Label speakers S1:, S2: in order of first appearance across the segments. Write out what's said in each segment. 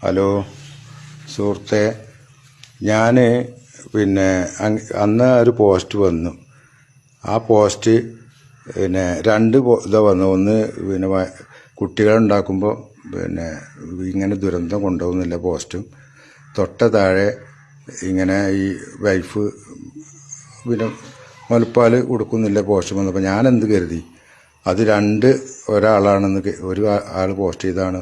S1: Hello സുഹൃത്തെ. ഞാൻ പിന്നെ അന്ന് ഒരു പോസ്റ്റ് വന്നു. ആ പോസ്റ്റ് പിന്നെ രണ്ട് ഇതാ വന്നു. ഒന്ന് പിന്നെ കുട്ടികളുണ്ടാക്കുമ്പോൾ പിന്നെ ഇങ്ങനെ ദുരന്തം കൊണ്ടുപോകുന്നില്ല പോസ്റ്റും. തൊട്ട താഴെ ഇങ്ങനെ ഈ വൈഫ് പിന്നെ മുലപ്പാൽ കൊടുക്കുന്നില്ല പോസ്റ്റ് വന്നപ്പോൾ ഞാൻ എന്ത് കരുതി? അത് രണ്ട് ഒരാളാണെന്ന് ഒരു ആൾ പോസ്റ്റ് ചെയ്താണ്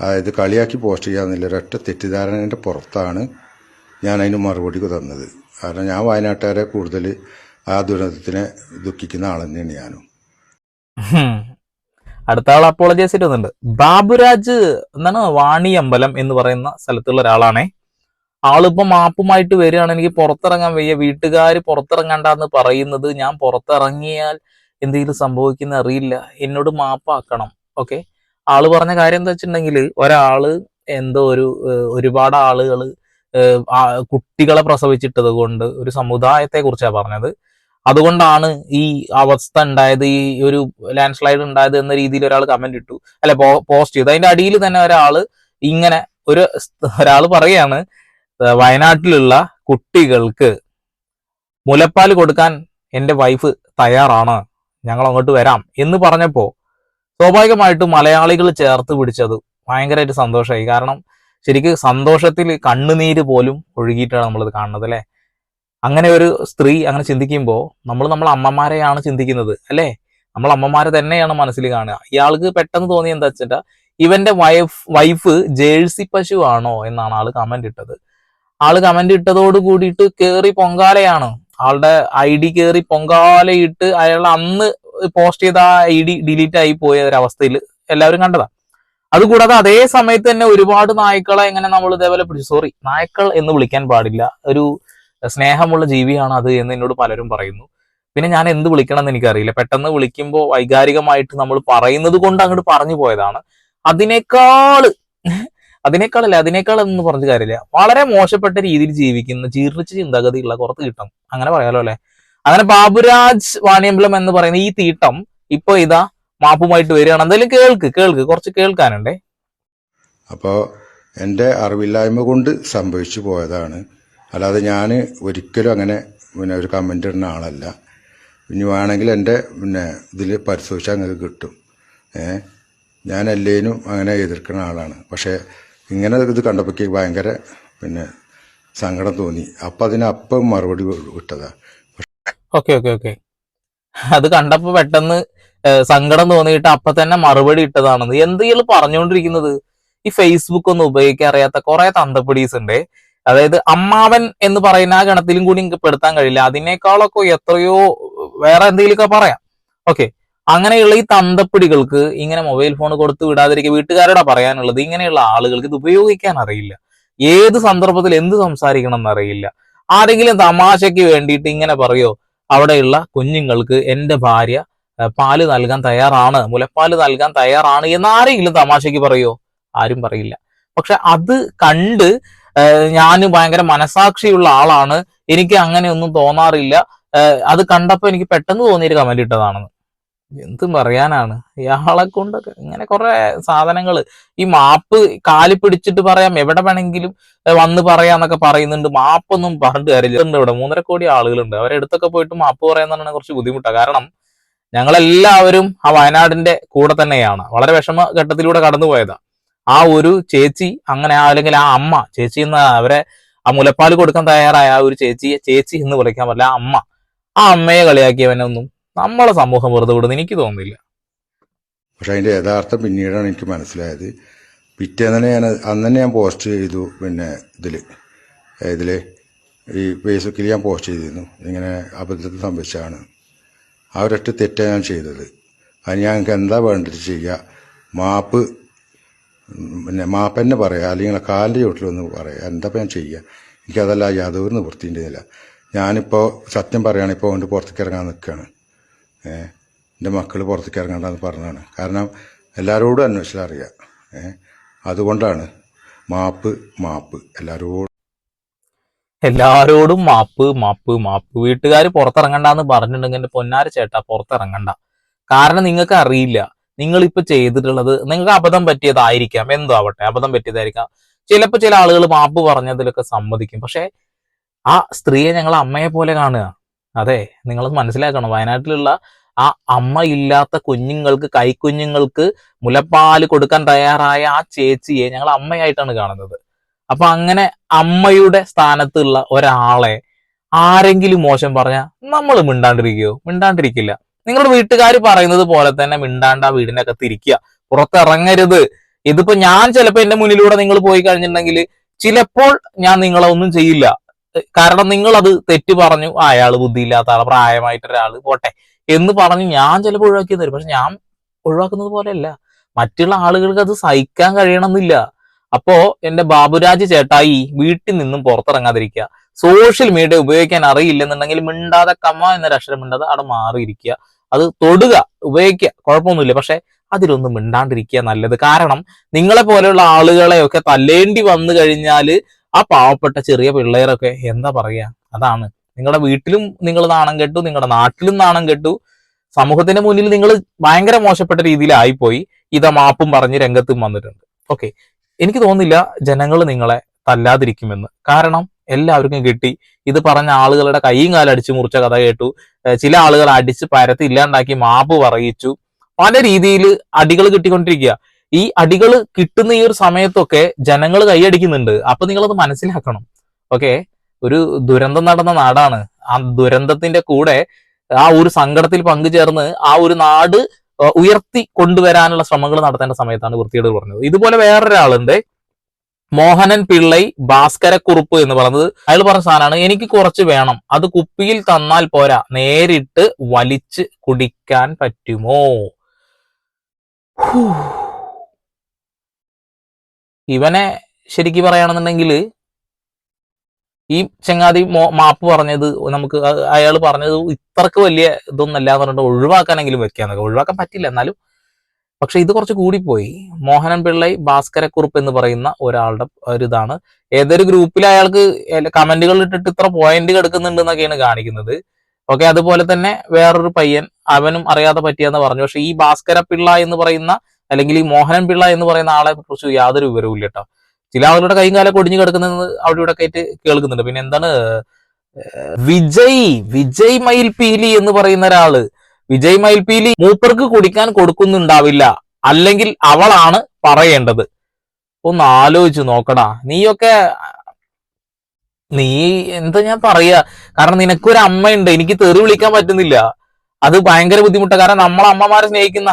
S1: അതായത് കളിയാക്കി പോസ്റ്റ് ചെയ്യാമെന്നില്ല ഒരൊറ്റ തെറ്റിദ്ധാരണേന്റെ പുറത്താണ് ഞാൻ അതിന് മറുപടി തന്നത്. കാരണം ഞാൻ വയനാട്ടുകാരെ കൂടുതൽ ആ ദുരന്തത്തിനെ ദുഃഖിക്കുന്ന ആൾ തന്നെയാണ് ഞാനും.
S2: അടുത്ത ആൾ അപ്പോളജൈസ് ചെയ്തിട്ടുണ്ട് ബാബുരാജ് എന്താണ് വാണി അമ്പലം എന്ന് പറയുന്ന സ്ഥലത്തുള്ള ഒരാളാണേ. ആളിപ്പോ മാപ്പുമായിട്ട് വരികയാണ്. എനിക്ക് പുറത്തിറങ്ങാൻ വയ്യ. വീട്ടുകാർ പുറത്തിറങ്ങണ്ടെന്ന് പറയുന്നത് ഞാൻ പുറത്തിറങ്ങിയാൽ എന്തെങ്കിലും സംഭവിക്കുന്ന അറിയില്ല. എന്നോട് മാപ്പാക്കണം. ഓക്കെ? ആൾ പറഞ്ഞ കാര്യം എന്താ വെച്ചിട്ടുണ്ടെങ്കിൽ ഒരാൾ എന്തോ ഒരു ഒരുപാട് ആളുകൾ കുട്ടികളെ പ്രസവിച്ചിട്ടത് കൊണ്ട് ഒരു സമുദായത്തെ കുറിച്ചാണ് പറഞ്ഞത്. അതുകൊണ്ടാണ് ഈ അവസ്ഥ ഉണ്ടായത് ഈ ഒരു ലാൻഡ് സ്ലൈഡ് ഉണ്ടായത് എന്ന രീതിയിൽ ഒരാൾ കമന്റ് ഇട്ടു. അല്ല പോസ്റ്റ് ചെയ്തു. അതിന്റെ അടിയിൽ തന്നെ ഒരാൾ ഇങ്ങനെ ഒരു ഒരാൾ പറയാണ് വയനാട്ടിലുള്ള കുട്ടികൾക്ക് മുലപ്പാൽ കൊടുക്കാൻ എന്റെ വൈഫ് തയ്യാറാണ്. ഞങ്ങൾ അങ്ങോട്ട് വരാം എന്ന് പറഞ്ഞപ്പോ സ്വാഭാവികമായിട്ടും മലയാളികൾ ചേർത്ത് പിടിച്ചത് ഭയങ്കരമായിട്ട് സന്തോഷമായി. കാരണം ശരിക്കും സന്തോഷത്തിൽ കണ്ണുനീര് പോലും ഒഴുകിയിട്ടാണ് നമ്മളിത് കാണുന്നത് അല്ലേ? അങ്ങനെ ഒരു സ്ത്രീ അങ്ങനെ ചിന്തിക്കുമ്പോൾ നമ്മൾ നമ്മളെ അമ്മമാരെയാണ് ചിന്തിക്കുന്നത് അല്ലേ? നമ്മൾ അമ്മമാരെ തന്നെയാണ് മനസ്സിൽ കാണുക. ഇയാൾക്ക് പെട്ടെന്ന് തോന്നിയ എന്താ വെച്ചാൽ ഇവന്റെ വൈഫ് വൈഫ് ജേഴ്സി പശു ആണോ എന്നാണ് ആൾ കമന്റ് ഇട്ടത്. ആൾ കമന്റ് ഇട്ടതോട് കൂടിയിട്ട് കേറി പൊങ്കാലയാണ്. ആളുടെ ഐ ഡി കയറി പൊങ്കാലയിട്ട് അയാൾ അന്ന് പോസ്റ്റ് ചെയ്ത ആ ഐ ഡി ഡിലീറ്റ് ആയി പോയ ഒരവസ്ഥയിൽ എല്ലാവരും കണ്ടതാ. അതുകൂടാതെ അതേ സമയത്ത് തന്നെ ഒരുപാട് നായ്ക്കളെ എങ്ങനെ നമ്മൾ ഇതേപോലെ പിടിച്ചു. സോറി നായ്ക്കൾ എന്ന് വിളിക്കാൻ പാടില്ല. ഒരു സ്നേഹമുള്ള ജീവിയാണ് അത് എന്ന് എന്നോട് പലരും പറയുന്നു. പിന്നെ ഞാൻ എന്ത് വിളിക്കണം എന്ന് എനിക്കറിയില്ല. പെട്ടെന്ന് വിളിക്കുമ്പോൾ വൈകാരികമായിട്ട് നമ്മൾ പറയുന്നത് കൊണ്ട് അങ്ങോട്ട് പറഞ്ഞു പോയതാണ്. അതിനേക്കാൾ അതിനേക്കാളല്ല അതിനേക്കാൾ എന്ന് പറഞ്ഞ കാര്യമില്ല. വളരെ മോശപ്പെട്ട രീതിയിൽ ജീവിക്കുന്ന ജീർണിച്ച ചിന്താഗതിയുള്ള കുറച്ച് കിട്ടണം. അങ്ങനെ പറയാലോ അല്ലെ? അങ്ങനെ ബാബുരാജ് വാണിയമ്പലം എന്ന് പറയുന്ന ഈ തീട്ടം ഇപ്പൊ ഇതാ മാപ്പുമായിട്ട് വരികയാണ്. എന്തായാലും കേൾക്ക് കേൾക്ക് കുറച്ച് കേൾക്കാനുണ്ടേ.
S1: അപ്പോൾ എന്റെ അറിവില്ലായ്മ കൊണ്ട് സംഭവിച്ചു പോയതാണ്. അല്ലാതെ ഞാൻ ഒരിക്കലും അങ്ങനെ പിന്നെ ഒരു കമന്റ് ഇടുന്ന ആളല്ല. ഇനി വേണമെങ്കിൽ എന്റെ പിന്നെ ഇതിൽ പരിശോധിച്ചാൽ നിങ്ങൾക്ക് കിട്ടും. ഞാൻ എല്ലേനും അങ്ങനെ എതിർക്കുന്ന ആളാണ്. പക്ഷേ ഇങ്ങനെ ഇത് കണ്ടപ്പോഴേക്ക് ഭയങ്കര പിന്നെ സങ്കടം തോന്നി. അപ്പം അതിനപ്പം മറുപടി വിട്ടതാ.
S2: Okay okay okay. അത് കണ്ടപ്പോ പെട്ടെന്ന് സങ്കടം തോന്നിയിട്ട് അപ്പൊ തന്നെ മറുപടി ഇട്ടതാണെന്ന്. എന്തെങ്കിലും പറഞ്ഞുകൊണ്ടിരിക്കുന്നത് ഈ ഫേസ്ബുക്ക് ഒന്നും ഉപയോഗിക്കാൻ അറിയാത്ത കുറെ തന്തപ്പിടീസ് ഉണ്ട് അതായത് അമ്മാവൻ എന്ന് പറയുന്ന ആ ഗണത്തിലും കൂടി എനിക്ക് പെടുത്താൻ കഴിയില്ല. അതിനേക്കാളൊക്കെ എത്രയോ വേറെ എന്തെങ്കിലുമൊക്കെ പറയാം. ഓക്കെ. അങ്ങനെയുള്ള ഈ തന്തപ്പിടികൾക്ക് ഇങ്ങനെ മൊബൈൽ ഫോൺ കൊടുത്തു വിടാതിരിക്കുക വീട്ടുകാരോടാ പറയാനുള്ളത് ഇങ്ങനെയുള്ള ആളുകൾക്ക് ഇത് ഉപയോഗിക്കാൻ അറിയില്ല. ഏത് സന്ദർഭത്തിൽ എന്ത് സംസാരിക്കണം എന്നറിയില്ല ആരെങ്കിലും തമാശയ്ക്ക് വേണ്ടിയിട്ട് ഇങ്ങനെ പറയോ? അവിടെയുള്ള കുഞ്ഞുങ്ങൾക്ക് എന്റെ ഭാര്യ പാൽ നൽകാൻ തയ്യാറാണ്. മുലപ്പാൽ നൽകാൻ തയ്യാറാണ് എന്ന് ആരെങ്കിലും തമാശയ്ക്ക് പറയോ? ആരും പറയില്ല. പക്ഷെ അത് കണ്ട് ഞാൻ ഭയങ്കര മനസാക്ഷിയുള്ള ആളാണ്. എനിക്ക് അങ്ങനെയൊന്നും തോന്നാറില്ല. അത് കണ്ടപ്പോൾ എനിക്ക് പെട്ടെന്ന് തോന്നിയൊരു കമന്റ് ഇട്ടതാണെന്ന്. എന്ത് പറയാനാണ്? ഇയാളെ കൊണ്ടൊക്കെ ഇങ്ങനെ കുറെ സാധനങ്ങൾ ഈ മാപ്പ് കാലി പിടിച്ചിട്ട് പറയാം എവിടെ വേണമെങ്കിലും വന്ന് പറയാന്നൊക്കെ പറയുന്നുണ്ട്. മാപ്പൊന്നും പറഞ്ഞിട്ട് കാര്യമില്ല. ഇവിടെ. മൂന്നര കോടി ആളുകളുണ്ട്. അവരെ അടുത്തൊക്കെ പോയിട്ട് മാപ്പ് പറയാന്ന് കുറച്ച് ബുദ്ധിമുട്ടാണ് കാരണം ഞങ്ങളെല്ലാവരും ആ വയനാടിന്റെ കൂടെ തന്നെയാണ്. വളരെ വിഷമ ഘട്ടത്തിലൂടെ കടന്നുപോയതാ. ആ ഒരു ചേച്ചി അങ്ങനെ അല്ലെങ്കിൽ ആ അമ്മ ചേച്ചി എന്ന അവരെ ആ മുലപ്പാൽ കൊടുക്കാൻ തയ്യാറായ ആ ഒരു ചേച്ചിയെ ചേച്ചി എന്ന് വിളിക്കാൻ പറ്റില്ല ആ അമ്മ. ആ അമ്മയെ കളിയാക്കിയവനൊന്നും നമ്മളെ സമൂഹം വെറുതെ വിടുന്ന എനിക്ക് തോന്നുന്നില്ല.
S1: പക്ഷെ അതിന്റെ യഥാർത്ഥം പിന്നീടാണ് എനിക്ക് മനസ്സിലായത്. പിറ്റേന്ന് തന്നെ ഞാൻ അന്ന് തന്നെ ഞാൻ പോസ്റ്റ് ചെയ്തു പിന്നെ ഇതിൽ ഇതിൽ ഈ ഫേസ്ബുക്കിൽ ഞാൻ പോസ്റ്റ് ചെയ്തിരുന്നു. ഇങ്ങനെ അബദ്ധത്തിൽ സംഭവിച്ചതാണ്. ആ ഒരൊറ്റ തെറ്റാണ് ഞാൻ ചെയ്തത്. അത് ഞങ്ങൾക്ക് എന്താ വേണ്ടത് ചെയ്യുക മാപ്പ് പിന്നെ മാപ്പ് തന്നെ പറയാം. അല്ലെങ്കിൽ കാലിന്റെ ചോട്ടിലൊന്ന് പറയുക എന്താ ഞാൻ ചെയ്യുക എനിക്കതല്ല യാതൊരു നിവൃത്തിന്റെ ഇല്ല ഞാനിപ്പോൾ സത്യം പറയുകയാണ് ഇപ്പോൾ കൊണ്ട് പുറത്തേക്ക് ഇറങ്ങാൻ നിൽക്കുകയാണ്. ഏഹ് എന്റെ മക്കൾ പുറത്തേക്ക് ഇറങ്ങണ്ടെന്ന് പറഞ്ഞതാണ്. കാരണം എല്ലാവരോടും അന്വേഷണം അറിയാം. ഏഹ് അതുകൊണ്ടാണ് മാപ്പ് മാപ്പ്. എല്ലാവരോടും
S2: എല്ലാരോടും മാപ്പ് മാപ്പ് മാപ്പ്. വീട്ടുകാർ പുറത്തിറങ്ങണ്ടെന്ന് പറഞ്ഞിട്ടുണ്ടെങ്കിൽ എന്റെ പൊന്നാര ചേട്ടാ പുറത്തിറങ്ങണ്ട. കാരണം നിങ്ങൾക്ക് അറിയില്ല. നിങ്ങൾ ഇപ്പൊ ചെയ്തിട്ടുള്ളത് നിങ്ങൾക്ക് അബദ്ധം പറ്റിയതായിരിക്കാം. എന്തോ ആവട്ടെ അബദ്ധം പറ്റിയതായിരിക്കാം. ചിലപ്പോൾ ചില ആളുകൾ മാപ്പ് പറഞ്ഞതിലൊക്കെ സമ്മതിക്കും. പക്ഷേ ആ സ്ത്രീയെ ഞങ്ങൾ അമ്മയെ പോലെ കാണുക. അതെ നിങ്ങൾ മനസ്സിലാക്കണം. വയനാട്ടിലുള്ള ആ അമ്മ ഇല്ലാത്ത കുഞ്ഞുങ്ങൾക്ക് കൈക്കുഞ്ഞുങ്ങൾക്ക് മുലപ്പാൽ കൊടുക്കാൻ തയ്യാറായ ആ ചേച്ചിയെ ഞങ്ങൾ അമ്മയായിട്ടാണ് കാണുന്നത്. അപ്പൊ അങ്ങനെ അമ്മയുടെ സ്ഥാനത്തുള്ള ഒരാളെ ആരെങ്കിലും മോശം പറഞ്ഞാൽ നമ്മൾ മിണ്ടാണ്ടിരിക്കുകയോ മിണ്ടാണ്ടിരിക്കില്ല. നിങ്ങളുടെ വീട്ടുകാർ പറയുന്നത് പോലെ തന്നെ മിണ്ടാണ്ട് ആ വീടിനൊക്കെ തിരിക്കുക പുറത്തിറങ്ങരുത്. ഇതിപ്പോ ഞാൻ ചിലപ്പോൾ എന്റെ മുന്നിലൂടെ നിങ്ങൾ പോയി കഴിഞ്ഞിട്ടുണ്ടെങ്കിൽ ചിലപ്പോൾ ഞാൻ നിങ്ങളെ ഒന്നും ചെയ്യില്ല. കാരണം നിങ്ങൾ അത് തെറ്റ് പറഞ്ഞു അയാൾ ബുദ്ധിയില്ലാത്ത ആൾ പ്രായമായിട്ടൊരാൾ പോട്ടെ എന്ന് പറഞ്ഞ് ഞാൻ ചിലപ്പോൾ ഒഴിവാക്കി തരും. പക്ഷെ ഞാൻ ഒഴിവാക്കുന്നത് പോലെയല്ല. മറ്റുള്ള ആളുകൾക്ക് അത് സഹിക്കാൻ കഴിയണമെന്നില്ല. അപ്പോ എന്റെ ബാബുരാജ് ചേട്ടായി വീട്ടിൽ നിന്നും പുറത്തിറങ്ങാതിരിക്കുക. സോഷ്യൽ മീഡിയ ഉപയോഗിക്കാൻ അറിയില്ലെന്നുണ്ടെങ്കിൽ മിണ്ടാതെ കമ്മ എന്നൊരു അക്ഷരം മിണ്ടാതെ അവിടെ മാറിയിരിക്കുക. അത് തൊടുക ഉപയോഗിക്കുക കുഴപ്പമൊന്നുമില്ല. പക്ഷെ അതിലൊന്നും മിണ്ടാണ്ടിരിക്കുക നല്ലത്. കാരണം നിങ്ങളെ പോലെയുള്ള ആളുകളെയൊക്കെ തല്ലേണ്ടി വന്നു കഴിഞ്ഞാൽ ആ പാവപ്പെട്ട ചെറിയ പിള്ളേരൊക്കെ എന്താ പറയാ? അതാണ്. നിങ്ങളുടെ വീട്ടിലും നിങ്ങൾ നാണം കെട്ടു നിങ്ങളുടെ നാട്ടിലും നാണം കെട്ടു. സമൂഹത്തിന്റെ മുന്നിൽ നിങ്ങൾ ഭയങ്കര മോശപ്പെട്ട രീതിയിലായിപ്പോയി. ഇതാ മാപ്പും പറഞ്ഞ് രംഗത്തും വന്നിട്ടുണ്ട്. ഓക്കെ. എനിക്ക് തോന്നുന്നില്ല ജനങ്ങൾ നിങ്ങളെ തല്ലാതിരിക്കുമെന്ന്. കാരണം എല്ലാവർക്കും കിട്ടി. ഇത് പറഞ്ഞ ആളുകളുടെ കൈയും കാലം അടിച്ചു മുറിച്ച കഥ കേട്ടു. ചില ആളുകൾ അടിച്ച് പരത്തി ഇല്ലാണ്ടാക്കി മാപ്പ് പറയിച്ചു. പല രീതിയിൽ അടികൾ കിട്ടിക്കൊണ്ടിരിക്കുക ഈ അടികൾ കിട്ടുന്ന ഈ ഒരു സമയത്തൊക്കെ ജനങ്ങൾ കൈയടിക്കുന്നുണ്ട്. അപ്പൊ നിങ്ങളത് മനസ്സിലാക്കണം. ഓക്കെ? ഒരു ദുരന്തം നടന്ന നാടാണ്. ആ ദുരന്തത്തിന്റെ കൂടെ ആ ഒരു സങ്കടത്തിൽ പങ്കുചേർന്ന് ആ ഒരു നാട് ഉയർത്തി കൊണ്ടുവരാനുള്ള ശ്രമങ്ങൾ നടത്തേണ്ട സമയത്താണ് വൃത്തികേട് പറഞ്ഞത്. ഇതുപോലെ വേറൊരാളുണ്ട്. മോഹനൻ പിള്ളൈ ഭാസ്കരക്കുറുപ്പ് എന്ന് പറയുന്നത്. അയാൾ പറഞ്ഞ സാധനമാണ് എനിക്ക് കുറച്ച് വേണം. അത് കുപ്പിയിൽ തന്നാൽ പോരാ. നേരിട്ട് വലിച്ച് കുടിക്കാൻ പറ്റുമോ. ഇവനെ ശരിക്ക് പറയുകയാണെന്നുണ്ടെങ്കിൽ ഈ ചങ്ങാതി മാപ്പ് പറഞ്ഞത് നമുക്ക് അയാൾ പറഞ്ഞത് ഇത്രക്ക് വലിയ ഇതൊന്നല്ല എന്ന് പറഞ്ഞിട്ട് ഒഴിവാക്കാനെങ്കിലും വെക്കാന്നൊക്കെ. ഒഴിവാക്കാൻ പറ്റില്ല എന്നാലും. പക്ഷെ ഇത് കുറച്ച് കൂടിപ്പോയി. മോഹനൻ പിള്ളൈ ഭാസ്കരക്കുറുപ്പ് എന്ന് പറയുന്ന ഒരാളുടെ ഒരു ഇതാണ്. ഏതൊരു ഗ്രൂപ്പിൽ അയാൾക്ക് കമന്റുകൾ ഇട്ടിട്ട് ഇത്ര പോയിന്റ് എടുക്കുന്നുണ്ട് എന്നൊക്കെയാണ് കാണിക്കുന്നത്. ഓക്കെ അതുപോലെ തന്നെ വേറൊരു പയ്യൻ അവനും അറിയാതെ പറ്റിയെന്ന് പറഞ്ഞു. പക്ഷെ ഈ ഭാസ്കര പിള്ള എന്ന് പറയുന്ന അല്ലെങ്കിൽ ഈ മോഹനൻ പിള്ള എന്ന് പറയുന്ന ആളെ കുറിച്ച് യാതൊരു വിവരവും ഇല്ല കേട്ടോ. ചില ആളുകളുടെ കൈയും കാലം ഒടിഞ്ഞു കിടക്കുന്നത് അവിടെ ഇവിടെ ആയിട്ട് കേൾക്കുന്നുണ്ട്. പിന്നെ എന്താണ് വിജയ് വിജയ് മയിൽപീലി എന്ന് പറയുന്ന ഒരാൾ. വിജയ് മയിൽപീലി മൂപ്പർക്ക് കുടിക്കാൻ കൊടുക്കുന്നുണ്ടാവില്ല. അല്ലെങ്കിൽ അവളാണ് പറയേണ്ടത്. ഒന്ന് ആലോചിച്ച് നോക്കടാ. നീയൊക്കെ നീ എന്താ ഞാൻ പറയാ? കാരണം നിനക്കൊരു അമ്മയുണ്ട്. എനിക്ക് തെറി വിളിക്കാൻ പറ്റുന്നില്ല. അത് ഭയങ്കര ബുദ്ധിമുട്ടാണ് കാരണം നമ്മളെ അമ്മമാരെ സ്നേഹിക്കുന്ന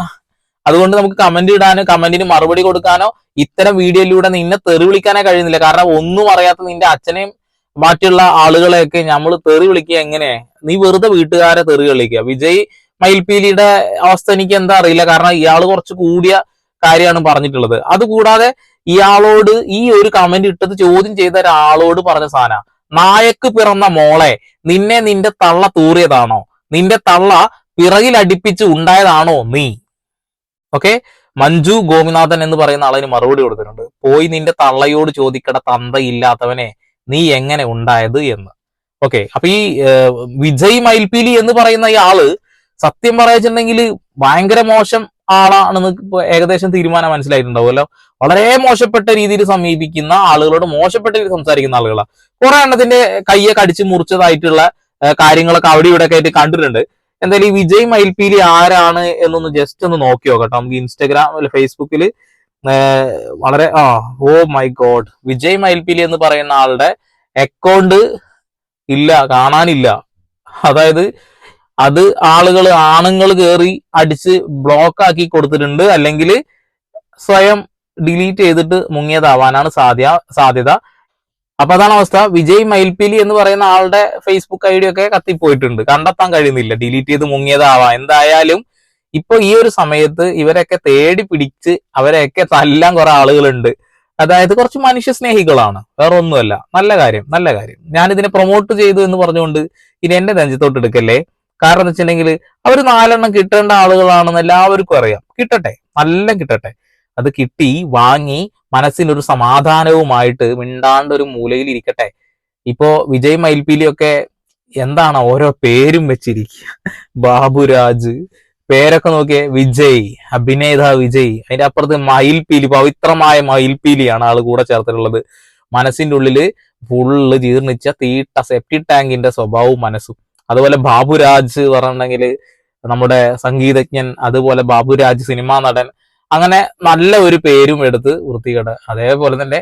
S2: അതുകൊണ്ട് നമുക്ക് കമന്റ് ഇടാനോ കമന്റിന് മറുപടി കൊടുക്കാനോ ഇത്തരം വീഡിയോയിലൂടെ നിന്നെ തെറി വിളിക്കാനേ കഴിയുന്നില്ല. കാരണം ഒന്നും അറിയാത്ത നിന്റെ അച്ഛനെയും മറ്റുള്ള ആളുകളെയൊക്കെ നമ്മൾ തെറി വിളിക്കുക എങ്ങനെ നീ വെറുതെ വീട്ടുകാരെ തെറി വിളിക്കുക. വിജയ് മയിൽപീലിയുടെ അവസ്ഥ എനിക്ക് എന്താ അറിയില്ല. കാരണം ഇയാൾ കുറച്ച് കൂടിയ കാര്യമാണ് പറഞ്ഞിട്ടുള്ളത്. അതുകൂടാതെ ഇയാളോട് ഈ ഒരു കമന്റ് ഇട്ടത് ചോദ്യം ചെയ്ത ഒരാളോട് പറഞ്ഞ സാധന. നായക്ക് പിറന്ന മോളെ നിന്നെ നിന്റെ തള്ള തൂറിയതാണോ? നിന്റെ തള്ള പിറകിൽ അടുപ്പിച്ച് ഉണ്ടായതാണോ നീ? ഓക്കെ മഞ്ജു ഗോപിനാഥൻ എന്ന് പറയുന്ന ആളിന് മറുപടി കൊടുത്തിട്ടുണ്ട്. പോയി നിന്റെ തള്ളയോട് ചോദിക്കട തന്തയില്ലാത്തവനെ. നീ എങ്ങനെ ഉണ്ടായത് എന്ന്. ഓക്കെ അപ്പൊ ഈ വിജയ് മയിൽപീലി എന്ന് പറയുന്ന ഈ ആൾ സത്യം പറയാച്ചിട്ടുണ്ടെങ്കിൽ ഭയങ്കര മോശം ആളാണെന്ന് ഏകദേശം തീരുമാനം മനസ്സിലായിട്ടുണ്ടാവുമല്ലോ. വളരെ മോശപ്പെട്ട രീതിയിൽ സമീപിക്കുന്ന ആളുകളോട് മോശപ്പെട്ട രീതിയിൽ സംസാരിക്കുന്ന ആളുകളാണ് കുറെ എണ്ണത്തിന്റെ കയ്യെ കടിച്ച് മുറിച്ചതായിട്ടുള്ള കാര്യങ്ങളൊക്കെ അവിടെ ഇവിടെ ഒക്കെ ആയിട്ട് കണ്ടിട്ടുണ്ട്. എന്തായാലും ഈ വിജയ് മയിൽപീലി ആരാണ് എന്നൊന്ന് ജസ്റ്റ് ഒന്ന് നോക്കി നോക്കട്ടോ നമുക്ക് ഇൻസ്റ്റഗ്രാം അല്ലെ ഫേസ്ബുക്കിൽ വളരെ ആ ഓ മൈ ഗോഡ്. വിജയ് മയിൽപീലി എന്ന് പറയുന്ന ആളുടെ അക്കൗണ്ട് ഇല്ല കാണാനില്ല. അതായത് അത് ആളുകൾ ആണുങ്ങൾ കയറി അടിച്ച് ബ്ലോക്ക് ആക്കി കൊടുത്തിട്ടുണ്ട്. അല്ലെങ്കിൽ സ്വയം ഡിലീറ്റ് ചെയ്തിട്ട് മുങ്ങിയതാവാനാണ് സാധ്യ സാധ്യത. അപ്പൊ അതാണ് അവസ്ഥ. വിജയ് മയിൽപീലി എന്ന് പറയുന്ന ആളുടെ ഫേസ്ബുക്ക് ഐ ഡി ഒക്കെ കത്തിപ്പോയിട്ടുണ്ട്. കണ്ടെത്താൻ കഴിയുന്നില്ല. ഡിലീറ്റ് ചെയ്ത് മുങ്ങിയതാവാം. എന്തായാലും ഇപ്പൊ ഈ ഒരു സമയത്ത് ഇവരൊക്കെ തേടി പിടിച്ച് അവരെയൊക്കെ തല്ലാൻ കുറെ ആളുകളുണ്ട്. അതായത് കുറച്ച് മനുഷ്യ സ്നേഹികളാണ്. വേറെ ഒന്നുമല്ല നല്ല കാര്യം. നല്ല കാര്യം. ഞാൻ ഇതിനെ പ്രൊമോട്ട് ചെയ്തു എന്ന് പറഞ്ഞുകൊണ്ട് ഇനി എന്റെ നെഞ്ചത്തോട്ട് എടുക്കല്ലേ? കാരണം എന്ന് വെച്ചിട്ടുണ്ടെങ്കിൽ അവർ നാലെണ്ണം കിട്ടേണ്ട ആളുകളാണെന്ന് എല്ലാവർക്കും അറിയാം. കിട്ടട്ടെ. നല്ല കിട്ടട്ടെ. അത് കിട്ടി വാങ്ങി മനസ്സിനൊരു സമാധാനവുമായിട്ട് മിണ്ടാണ്ട് ഒരു മൂലയിൽ ഇരിക്കട്ടെ ഇപ്പോ വിജയ് മയിൽപീലിയൊക്കെ എന്താണ് ഓരോ പേരും വെച്ചിരിക്കുക ബാബുരാജ് പേരൊക്കെ നോക്കിയ വിജയ് അഭിനേത വിജയ്. അതിന്റെ അപ്പുറത്ത് മയിൽപീലി പവിത്രമായ മയിൽപീലിയാണ് ആൾ കൂടെ ചേർത്തിട്ടുള്ളത്. മനസ്സിന്റെ ഉള്ളിൽ ഫുള്ള് ജീർണിച്ച തീട്ട സെപ്റ്റി ടാങ്കിന്റെ സ്വഭാവവും മനസ്സും. അതുപോലെ ബാബുരാജ് പറഞ്ഞിട്ടുണ്ടെങ്കിൽ നമ്മുടെ സംഗീതജ്ഞൻ അതുപോലെ ബാബുരാജ് സിനിമാ നടൻ അങ്ങനെ നല്ല ഒരു പേരും എടുത്ത് വൃത്തികേട്. അതേപോലെ തന്നെ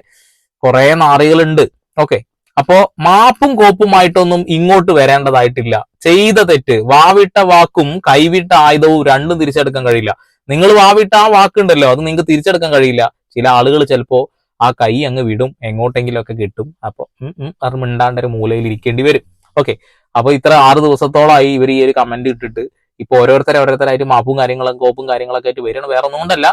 S2: കുറെ നാറികളുണ്ട്. ഓക്കെ. അപ്പോ മാപ്പും കോപ്പുമായിട്ടൊന്നും ഇങ്ങോട്ട് വരേണ്ടതായിട്ടില്ല. ചെയ്ത തെറ്റ്. വാവിട്ട വാക്കും കൈവിട്ട ആയുധവും രണ്ടും തിരിച്ചെടുക്കാൻ കഴിയില്ല. നിങ്ങൾ വാവിട്ട ആ വാക്കുണ്ടല്ലോ അത് നിങ്ങൾക്ക് തിരിച്ചെടുക്കാൻ കഴിയില്ല. ചില ആളുകൾ ചിലപ്പോ ആ കൈ അങ്ങ് വിടും എങ്ങോട്ടെങ്കിലും ഒക്കെ കിട്ടും. അപ്പൊ അത് ഒരു മൂലയിൽ ഇരിക്കേണ്ടി വരും. ഓക്കെ. അപ്പൊ ഇത്ര ആറ് ദിവസത്തോളമായി ഇവർ ഈ ഒരു കമന്റ് ഇട്ടിട്ട് ഇപ്പൊ ഓരോരുത്തരെ ഓരോരുത്തരായിട്ട് മാപ്പും കാര്യങ്ങളും കോപ്പും കാര്യങ്ങളൊക്കെ ആയിട്ട് വരികയാണ്. വേറെ ഒന്നുകൊണ്ടല്ല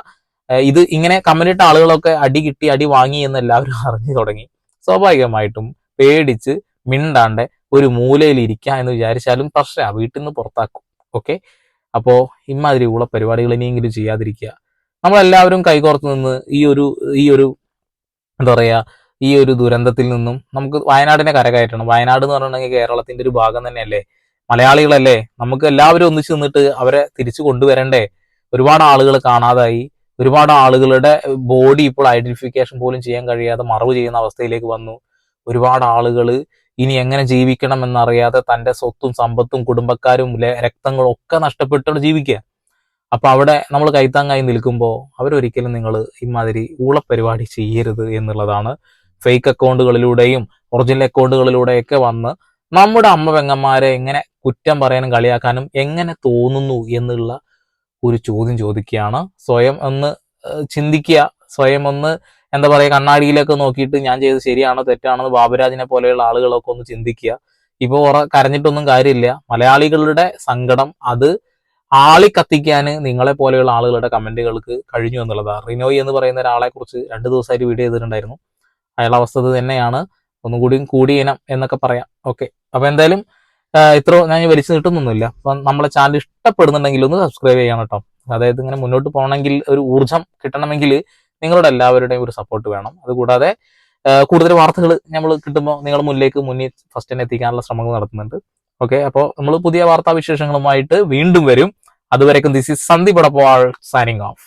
S2: ഇത് ഇങ്ങനെ കമന്റ് ഇട്ട ആളുകളൊക്കെ അടി കിട്ടി അടി വാങ്ങി എന്ന് എല്ലാവരും അറിഞ്ഞു തുടങ്ങി. സ്വാഭാവികമായിട്ടും പേടിച്ച് മിണ്ടാണ്ട് ഒരു മൂലയിൽ ഇരിക്കുക എന്ന് വിചാരിച്ചാലും പ്രശ്നമാണ് വീട്ടിൽ നിന്ന് പുറത്താക്കും. ഓക്കെ അപ്പോ ഇമാതിരി ഉള്ള പരിപാടികൾ ഇനിയെങ്കിലും ചെയ്യാതിരിക്കുക. നമ്മളെല്ലാവരും കൈകോർത്ത് നിന്ന് ഈ ഒരു ഈ ഒരു എന്താ പറയാ ഈ ഒരു ദുരന്തത്തിൽ നിന്നും നമുക്ക് വയനാടിനെ കരകയറ്റണം. വയനാട് എന്ന് പറഞ്ഞിട്ടുണ്ടെങ്കിൽ കേരളത്തിന്റെ ഒരു ഭാഗം തന്നെയല്ലേ? മലയാളികളല്ലേ നമുക്ക് എല്ലാവരും ഒന്നിച്ചു നിന്നിട്ട് അവരെ തിരിച്ചു കൊണ്ടുവരണ്ടേ? ഒരുപാട് ആളുകൾ കാണാതായി. ഒരുപാട് ആളുകളുടെ ബോഡി ഇപ്പോൾ ഐഡന്റിഫിക്കേഷൻ പോലും ചെയ്യാൻ കഴിയാതെ മറവ് ചെയ്യുന്ന അവസ്ഥയിലേക്ക് വന്നു. ഒരുപാട് ആളുകൾ ഇനി എങ്ങനെ ജീവിക്കണം എന്നറിയാതെ തന്റെ സ്വത്തും സമ്പത്തും കുടുംബക്കാരും രക്തങ്ങളും ഒക്കെ നഷ്ടപ്പെട്ടുകൊണ്ട് ജീവിക്കുക. അപ്പൊ അവിടെ നമ്മൾ കൈത്താങ്ങായി നിൽക്കുമ്പോൾ അവരൊരിക്കലും നിങ്ങൾ ഇമാതിരി ഊളപ്പരിപാടി ചെയ്യരുത് എന്നുള്ളതാണ് ഫേക്ക് അക്കൗണ്ടുകളിലൂടെയും ഒറിജിനൽ അക്കൗണ്ടുകളിലൂടെയൊക്കെ വന്ന് നമ്മുടെ അമ്മ പെങ്ങന്മാരെ എങ്ങനെ കുറ്റം പറയാനും കളിയാക്കാനും എങ്ങനെ തോന്നുന്നു എന്നുള്ള ഒരു ചോദ്യം ചോദിക്കുകയാണ്. സ്വയം ഒന്ന് ചിന്തിക്കുക. സ്വയം ഒന്ന് എന്താ പറയുക കണ്ണാടിയിലൊക്കെ നോക്കിയിട്ട് ഞാൻ ചെയ്തത് ശരിയാണോ തെറ്റാണോ ബാബുരാജിനെ പോലെയുള്ള ആളുകളൊക്കെ ഒന്ന് ചിന്തിക്കുക. ഇപ്പൊ ഉറ കരഞ്ഞിട്ടൊന്നും കാര്യമില്ല. മലയാളികളുടെ സങ്കടം അത് ആളി കത്തിക്കാൻ നിങ്ങളെ പോലെയുള്ള ആളുകളുടെ കമന്റുകൾക്ക് കഴിഞ്ഞു എന്നുള്ളതാണ് റിനോയ് എന്ന് പറയുന്ന ഒരാളെ കുറിച്ച് രണ്ട് ദിവസമായിട്ട് വീഡിയോ ചെയ്തിട്ടുണ്ടായിരുന്നു. അയാളുടെ അവസ്ഥ തന്നെയാണ്. ഒന്നുകൂടിയും കൂടിയിനം എന്നൊക്കെ പറയാം. ഓക്കെ. അപ്പൊ എന്തായാലും ഇത്ര ഞാൻ വലിച്ചു നീട്ടുന്നൊന്നുമില്ല. അപ്പം നമ്മളെ ചാനൽ ഇഷ്ടപ്പെടുന്നുണ്ടെങ്കിൽ ഒന്ന് സബ്സ്ക്രൈബ് ചെയ്യണം കേട്ടോ അതായത് ഇങ്ങനെ മുന്നോട്ട് പോകണമെങ്കിൽ ഒരു ഊർജം കിട്ടണമെങ്കിൽ നിങ്ങളുടെ എല്ലാവരുടെയും ഒരു സപ്പോർട്ട് വേണം. അതുകൂടാതെ കൂടുതൽ വാർത്തകൾ നമ്മൾ കിട്ടുമ്പോൾ നിങ്ങൾ മുന്നിലേക്ക് മുന്നിൽ ഫസ്റ്റ് തന്നെ എത്തിക്കാനുള്ള ശ്രമങ്ങൾ നടത്തുന്നുണ്ട്. ഓക്കെ അപ്പോൾ നമ്മൾ പുതിയ വാർത്താ വിശേഷങ്ങളുമായിട്ട് വീണ്ടും വരും. അതുവരേക്കും this is Sandeep signing off